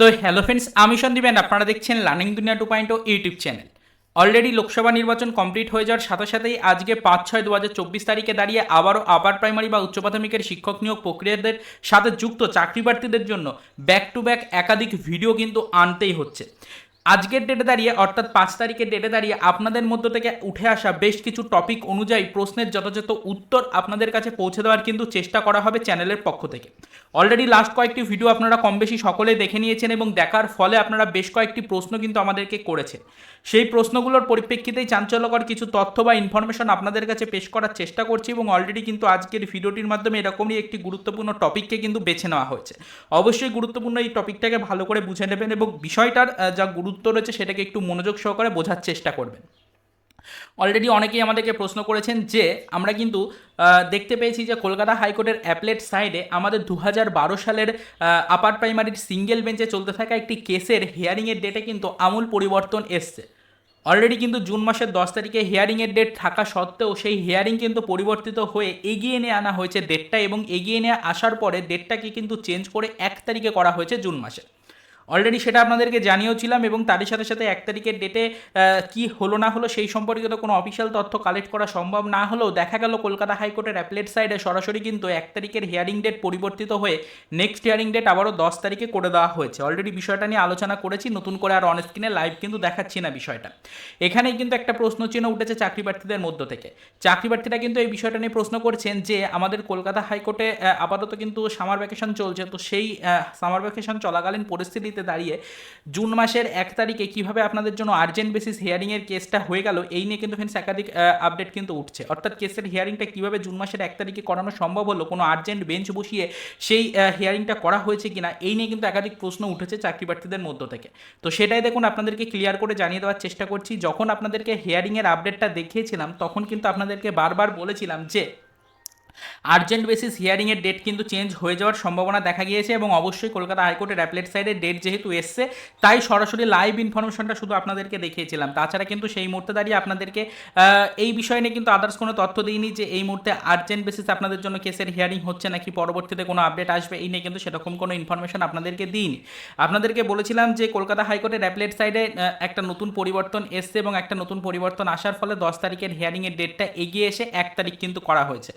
তো hello friends আমি Sandeep and আপনারা দেখছেন লার্নিং দুনিয়া two point O YouTube channel already Lok Sabha নির্বাচন কমপ্লিট হয়ে যাওয়ার সাথে সাথেই আজকে পাঁচ ছয় দু হাজার চব্বিশ তারিখে দাঁড়িয়ে আবারও আপার প্রাইমারি বা উচ্চ প্রাথমিকের শিক্ষক নিয়োগ প্রক্রিয়াদের সাথে যুক্ত চাকরি প্রার্থীদের জন্য ব্যাক টু ব্যাক একাধিক ভিডিও কিন্তু আনতেই হচ্ছে। আজকের ডেটে দাঁড়িয়ে, অর্থাৎ পাঁচ তারিখের ডেটে দাঁড়িয়ে আপনাদের মধ্য থেকে উঠে আসা বেশ কিছু টপিক অনুযায়ী প্রশ্নের যথাযথ উত্তর আপনাদের কাছে পৌঁছে দেওয়ার কিন্তু চেষ্টা করা হবে চ্যানেলের পক্ষ থেকে। অলরেডি লাস্ট কয়েকটি ভিডিও আপনারা কম বেশি সকলে দেখে নিয়েছেন এবং দেখার ফলে আপনারা বেশ কয়েকটি প্রশ্ন কিন্তু আমাদেরকে করেছেন। সেই প্রশ্নগুলোর পরিপ্রেক্ষিতেই চাঞ্চল্যকর কিছু তথ্য বা ইনফরমেশন আপনাদের কাছে পেশ করার চেষ্টা করছি এবং অলরেডি কিন্তু আজকের ভিডিওটির মাধ্যমে এরকমই একটি গুরুত্বপূর্ণ টপিককে কিন্তু বেছে নেওয়া হয়েছে। অবশ্যই গুরুত্বপূর্ণ এই টপিকটাকে ভালো করে বুঝে নেবেন এবং বিষয়টার যা গুরুত্ব রয়েছে সেটাকে একটু মনোযোগ সহকারে বোঝার চেষ্টা করবেন। অলরেডি অনেকেই আমাদেরকে প্রশ্ন করেছেন যে, আমরা কিন্তু দেখতে পেয়েছি যে কলকাতা হাইকোর্টের অ্যাপলেট সাইডে আমাদের দু হাজার বারো সালের আপার প্রাইমারির সিঙ্গেল বেঞ্চে চলতে থাকা একটি কেসের হিয়ারিংয়ের ডেটে কিন্তু আমূল পরিবর্তন এসছে। অলরেডি কিন্তু জুন মাসের দশ তারিখে হিয়ারিংয়ের ডেট থাকা সত্ত্বেও সেই হিয়ারিং কিন্তু পরিবর্তিত হয়ে এগিয়ে নিয়ে আনা হয়েছে ডেটটা এবং এগিয়ে নিয়ে আসার পরে ডেটটাকে কিন্তু চেঞ্জ করে এক তারিখে করা হয়েছে জুন মাসে। অলরেডি সেটা আপনাদেরকে জানিয়েওছিলাম এবং তারই সাথে সাথে এক তারিখের ডেটে কি হলো না হলো সেই সম্পর্কিত কোনো অফিসিয়াল তথ্য কালেক্ট করা সম্ভব না হলেও দেখা গেল কলকাতা হাইকোর্টের অ্যাপলেট সাইডে সরাসরি কিন্তু এক তারিখের হিয়ারিং ডেট পরিবর্তিত হয়ে নেক্সট হিয়ারিং ডেট আবারও দশ তারিখে করে দেওয়া হয়েছে। অলরেডি বিষয়টা নিয়ে আলোচনা করেছি, নতুন করে আর অন স্ক্রিনে লাইভ কিন্তু দেখাচ্ছি না বিষয়টা। এখানেই কিন্তু একটা প্রশ্ন চিহ্ন উঠেছে চাকরি প্রার্থীদের মধ্য থেকে। চাকরি প্রার্থীরা কিন্তু এই বিষয়টা নিয়ে প্রশ্ন করছেন যে, আমাদের কলকাতা হাইকোর্টে আপাতত কিন্তু সামার ভ্যাকেশন চলছে, তো সেই সামার ভ্যাকেশন চলাকালীন পরিস্থিতিতে দাঁড়িয়ে জুন মাসের এক তারিখে কীভাবে আপনাদের জন্য আর্জেন্ট বেসিস হিয়ারিংয়ের কেসটা হয়ে গেল, এই নিয়ে কিন্তু ফ্রেন্ডস একাধিক আপডেট কিন্তু উঠছে। অর্থাৎ কেসের হিয়ারিংটা কীভাবে জুন মাসের এক তারিখে করানো সম্ভব হলো, কোনো আর্জেন্ট বেঞ্চ বসিয়ে সেই হিয়ারিংটা করা হয়েছে কিনা, এই নিয়ে কিন্তু একাধিক প্রশ্ন উঠেছে চাকরি প্রার্থীদের মধ্য থেকে। তো সেটাই দেখুন, আপনাদেরকে ক্লিয়ার করে জানিয়ে দেওয়ার চেষ্টা করছি। যখন আপনাদেরকে হিয়ারিংয়ের আপডেটটা দেখিয়েছিলাম, তখন কিন্তু আপনাদেরকে বারবার বলেছিলাম যে আর্জেন্ট বেসিস হিয়ারিংয়ের ডেট কিন্তু চেঞ্জ হয়ে যাওয়ার সম্ভাবনা দেখা গিয়েছে এবং অবশ্যই কলকাতা হাইকোর্টের অ্যাপলেট সাইডের ডেট যেহেতু এসছে, তাই সরাসরি লাইভ ইনফরমেশনটা শুধু আপনাদেরকে দেখিয়েছিলাম। তাছাড়া কিন্তু সেই মুহূর্তে দাঁড়িয়ে আপনাদেরকে এই বিষয় নিয়ে কিন্তু আদার্স কোনো তথ্য দিইনি যে এই মুহূর্তে আর্জেন্ট বেসিস আপনাদের জন্য কেসের হিয়ারিং হচ্ছে নাকি, পরবর্তীতে কোনো আপডেট আসবে, এই নিয়ে কিন্তু সেরকম কোনো ইনফরমেশন আপনাদেরকে দিইনি। আপনাদেরকে বলেছিলাম যে কলকাতা হাইকোর্টের অ্যাপলেট সাইডে একটা নতুন পরিবর্তন এসছে এবং একটা নতুন পরিবর্তন আসার ফলে দশ তারিখের হিয়ারিংয়ের ডেটটা এগিয়ে এসে এক তারিখ কিন্তু করা হয়েছে।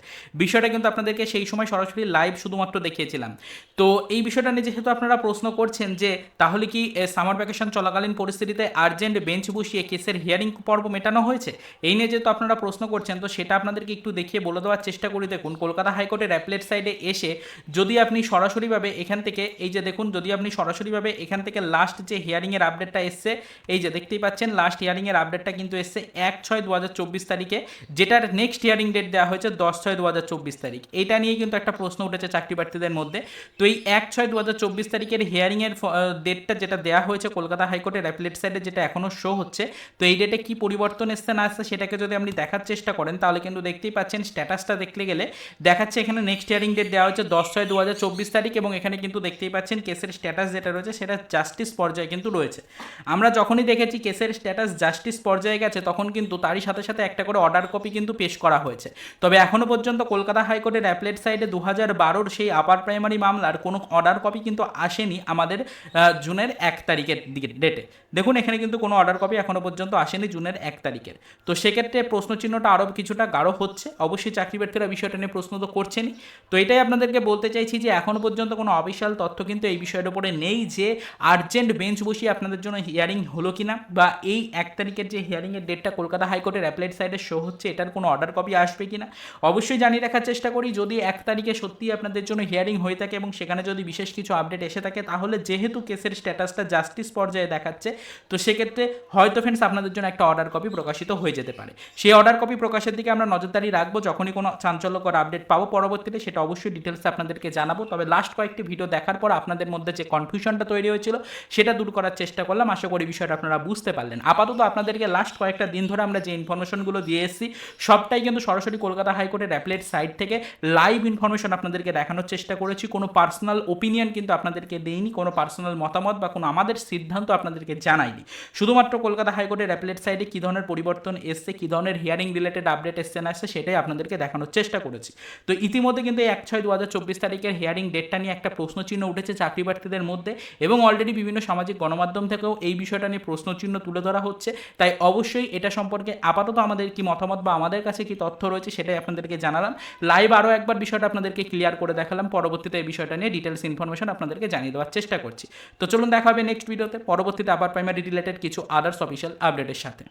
বিষয়টা কিন্তু আপনাদেরকে সেই সময় সরাসরি লাইভ শুধুমাত্র দেখিয়েছিলাম। তো এই বিষয়টা নিয়ে যেহেতু আপনারা প্রশ্ন করছেন যে, তাহলে কি সামার ভ্যাকেশন চলাকালীন পরিস্থিতিতে আর্জেন্ট বেঞ্চ বসিয়ে কেসের হিয়ারিং পর্ব মেটানো হয়েছে? এই নিয়ে যেহেতু আপনারা প্রশ্ন করছেন, তো সেটা আপনাদেরকে একটু দেখিয়ে বলে দেওয়ার চেষ্টা করি। দেখুন, কলকাতা হাইকোর্টের অ্যাপলেট সাইডে এসে যদি আপনি সরাসরিভাবে এখান থেকে, এই যে দেখুন, যদি আপনি সরাসরিভাবে এখান থেকে লাস্ট যে হিয়ারিংয়ের আপডেটটা এসছে, এই যে দেখতেই পাচ্ছেন লাস্ট হিয়ারিংয়ের আপডেটটা কিন্তু এসছে এক ছয় দু তারিখে, যেটার নেক্সট হিয়ারিং ডেট দেওয়া হয়েছে দশ ছয় দু চব্বিশ তারিখ। এটা নিয়ে কিন্তু একটা প্রশ্ন উঠেছে চাকরি প্রার্থীদের মধ্যে। তো এই এক ছয় দু হাজার চব্বিশ তারিখের হিয়ারিংয়ের ডেটটা যেটা দেওয়া হয়েছে কলকাতা হাইকোর্টের অ্যাপলেট সাইডে যেটা এখনও শো হচ্ছে, তো এই ডেটে কি পরিবর্তন এসছে না আসছে সেটাকে যদি আপনি দেখার চেষ্টা করেন, তাহলে কিন্তু দেখতেই পাচ্ছেন স্ট্যাটাসটা দেখতে গেলে দেখাচ্ছে এখানে নেক্সট হিয়ারিং ডেট দেওয়া হয়েছে দশ ছয় দু হাজার চব্বিশ তারিখ এবং এখানে কিন্তু দেখতেই পাচ্ছেন কেসের স্ট্যাটাস যেটা রয়েছে সেটা জাস্টিস পর্যায়ে কিন্তু রয়েছে। আমরা যখনই দেখেছি কেসের স্ট্যাটাস জাস্টিস পর্যায়ে গেছে, তখন কিন্তু তারই সাথে সাথে একটা করে অর্ডার কপি কিন্তু পেশ করা হয়েছে। তবে এখনও পর্যন্ত কলকাতা হাইকোর্টের অ্যাপলেট সাইডে দু হাজার বারোর সেই আপার প্রাইমারি মামলার কোনো অর্ডার কপি কিন্তু আসেনি আমাদের জুনের এক তারিখের দিকে ডেটে দেখুন, এখানে কিন্তু কোনো অর্ডার কপি এখনও পর্যন্ত আসেনি জুনের এক তারিখের। তো সেক্ষেত্রে প্রশ্নচিহ্নটা আরও কিছুটা গাঢ় হচ্ছে। অবশ্যই চাকরি প্রার্থীরা বিষয়টা নিয়ে প্রশ্ন তো করছেনই। তো এটাই আপনাদেরকে বলতে চাইছি যে এখনও পর্যন্ত কোনো অফিসিয়াল তথ্য কিন্তু এই বিষয়ের উপরে নেই যে আর্জেন্ট বেঞ্চ বসিয়ে আপনাদের জন্য হিয়ারিং হলো কি না বা এই এক তারিখের যে হিয়ারিংয়ের ডেটটা কলকাতা হাইকোর্টের অ্যাপলেট সাইডে শো হচ্ছে, এটার কোনো অর্ডার কপি আসবে কি না অবশ্যই জানিয়ে রাখার চেষ্টা করি। যদি এক তারিখে সত্যি আপনাদের জন্য হিয়ারিং হয়ে থাকে এবং সেখানে যদি বিশেষ কিছু আপডেট এসে থাকে, তাহলে যেহেতু কেসের স্ট্যাটাসটা জাস্টিস পর্যায়ে দেখাচ্ছে, তো সেক্ষেত্রে হয়তো ফ্রেন্ডস আপনাদের জন্য একটা অর্ডার কপি প্রকাশিত হয়ে যেতে পারে। সেই অর্ডার কপি প্রকাশের দিকে আমরা নজরদারি রাখব। যখনই কোনো চাঞ্চল্যকর আপডেট পাবো পরবর্তীতে সেটা অবশ্যই ডিটেলসে আপনাদেরকে জানাব। তবে লাস্ট কয়েকটি ভিডিও দেখার পর আপনাদের মধ্যে যে কনফিউশনটা তৈরি হয়েছিল, সেটা দূর করার চেষ্টা করলাম। আশা করি বিষয়টা আপনারা বুঝতে পারলেন। আপাতত আপনাদেরকে লাস্ট কয়েকটা দিন ধরে আমরা যে ইনফরমেশনগুলো দিয়ে এসেছি, সবটাই কিন্তু সরাসরি কলকাতা হাইকোর্টের অ্যাপলেট সাইট সাইড থেকে লাইভ ইনফরমেশন আপনাদেরকে দেখানোর চেষ্টা করেছি। কোনো পার্সোনাল ওপিনিয়ন কিন্তু আপনাদেরকে দেইনি, কোনো পার্সোনাল মতামত বা কোনো আমাদের সিদ্ধান্ত আপনাদেরকে জানাইনি। শুধুমাত্র কলকাতা হাইকোর্টের অ্যাপেলেট সাইডে কী ধরনের পরিবর্তন এসছে, কী ধরনের হিয়ারিং রিলেটেড আপডেট এসছে না এসছে, সেটাই আপনাদেরকে দেখানোর চেষ্টা করেছি। তো ইতিমধ্যে কিন্তু এক ছয় দু হাজার চব্বিশ তারিখের হিয়ারিং ডেটটা নিয়ে একটা প্রশ্নচিহ্ন উঠেছে চাকরি প্রার্থীদের মধ্যে এবং অলরেডি বিভিন্ন সামাজিক গণমাধ্যম থেকেও এই বিষয়টা নিয়ে প্রশ্নচিহ্ন তুলে ধরা হচ্ছে। তাই অবশ্যই এটা সম্পর্কে আপাতত আমাদের কি মতামত বা আমাদের কাছে কি তথ্য রয়েছে সেটাই আপনাদেরকে জানালাম। লাইভ আরও একবার বিষয়টা আপনাদেরকে ক্লিয়ার করে দেখালাম। পরবর্তীতে এই বিষয়টা নিয়ে ডিটেলস ইনফরমেশন আপনাদেরকে জানিয়ে দেওয়ার চেষ্টা করছি। তো চলুন দেখা হবে নেক্সট ভিডিওতে পরবর্তীতে আবার প্রাইমারি রিলেটেড কিছু আদার্স অফিসিয়াল আপডেটের সাথে।